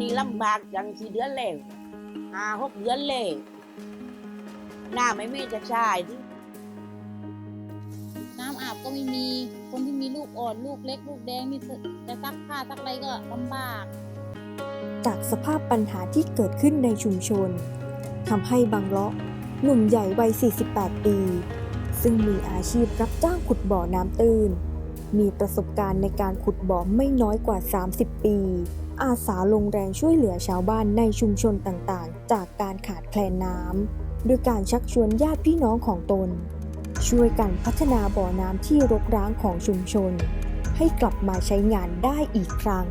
มีลำบากจังสี่เดือนแล้วห้าหกเดือนแล้วหน้าไม่มีจะใช่ที่น้ำอาบก็ไม่มี คนที่มีลูกอ่อนลูกเล็ก ลูกแดงนี่จะซักผ้าซักอะไรก็ลำบาก จากสภาพปัญหาที่เกิดขึ้นในชุมชนทำให้บางเลาะหนุ่มใหญ่วัย 48 ปี ซึ่งมีอาชีพรับจ้างขุดบ่อน้ำตื้น มีประสบการณ์ในการขุดบ่อไม่น้อยกว่า 30 ปี อาสาลงแรงช่วยเหลือชาวบ้านในชุมชนต่างๆ จากการขาดแคลนน้ำด้วยการชักชวนญาติพี่น้องของตน ช่วยกันพัฒนาบ่อน้ำที่รกร้างของชุมชน ให้กลับมาใช้งานได้อีกครั้ง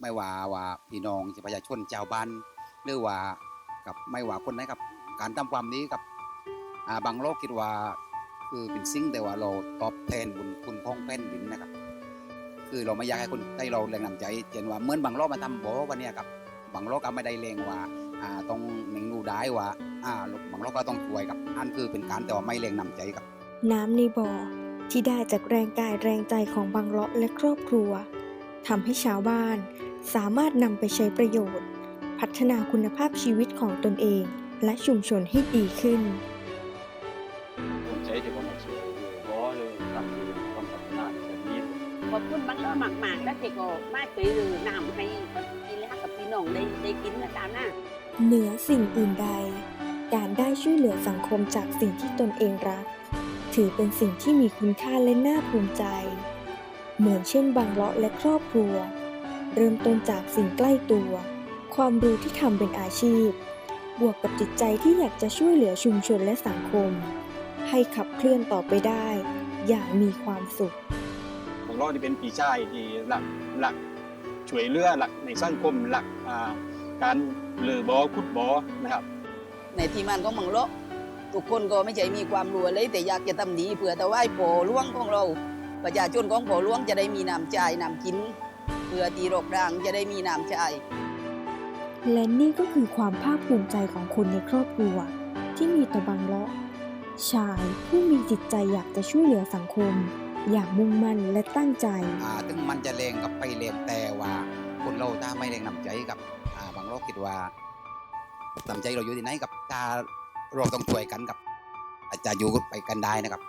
ไม่ว่าว่าพี่น้องจะประชาชนชาวบ้านหรือว่ากับไม่ว่าคนไหนกับการทำความนี้กับ บางโลกคิดว่า คือเป็นสิ่งแต่ว่าเราตอบแทนบุญคุณของแผ่นดินนะครับ คือเราไม่อยากให้คนให้เราแรงนำใจเช่นว่าเหมือนบางโลกมาทำบ่อวันนี้ครับบางโลกก็ไม่ได้แรงว่าอ่าต้องหนึ่งดูได้ว่าอ่าบางโลกก็ต้องช่วยกับอันคือเป็นการแต่ว่าไม่แรงนำใจครับ น้ำในบ่อที่ได้จากแรงกายแรงใจของบางเลาะและครอบครัวทำให้ชาวบ้านสามารถนำไปใช้ประโยชน์ พัฒนาคุณภาพชีวิตของตนเอง และชุมชนให้ดีขึ้น ผมใช้ที่ผมมาช่วยบ่เลยตั้งอยู่ความพัฒนาแบบนี้ขอบคุณบางเรื่องมากๆแล้วเจก็มาช่วยเหลือน้ำให้กับพี่และกับพี่น้องได้ได้กินนะตามหน้าเหนือสิ่งอื่นใด การได้ช่วยเหลือสังคมจากสิ่งที่ตนเองรัก ถือเป็นสิ่งที่มีคุณค่าและน่าภูมิใจ เหมือนเช่นบางเลาะและครอบครัว เริ่มต้นจากสิ่งใกล้ตัว ความรู้ที่ทำเป็นอาชีพ บวกกับจิตใจที่อยากจะช่วยเหลือชุมชนและสังคม ให้ขับเคลื่อนต่อไปได้ อย่างมีความสุขบางรอบที่เป็นปีชายที่หลักหลักช่วยเหลือหลักในสังคมหลักอ่าการเลือบ่อขุดบ่อนะครับ ในทีมงานของมังโลกทุกคนก็ไม่ใช่มีความรู้อะไรแต่อยากจะทำดีเพื่อถวายโปล่วงของเรา ประชาชนของโปล่วงจะได้มีน้ำใจน้ำกินเพื่อตีโรคด่างจะได้มีน้ำใจและนี่ก็คือความภาคภูมิใจของคนในครอบครัว ที่มีต่อบางเลาะ ชายผู้มีจิตใจอยากจะช่วยเหลือสังคม อย่างมุ่งมั่นและตั้งใจ อ่าถึงมันจะแรงกับไปเรงแต่ว่าคนเราถ้าไม่แรงนำใจกับอ่าบางโลกคิดว่านำใจเราอยู่ที่ไหนกับตาเราต้องช่วยกันกับอาจจะอยู่ไปกันได้นะครับ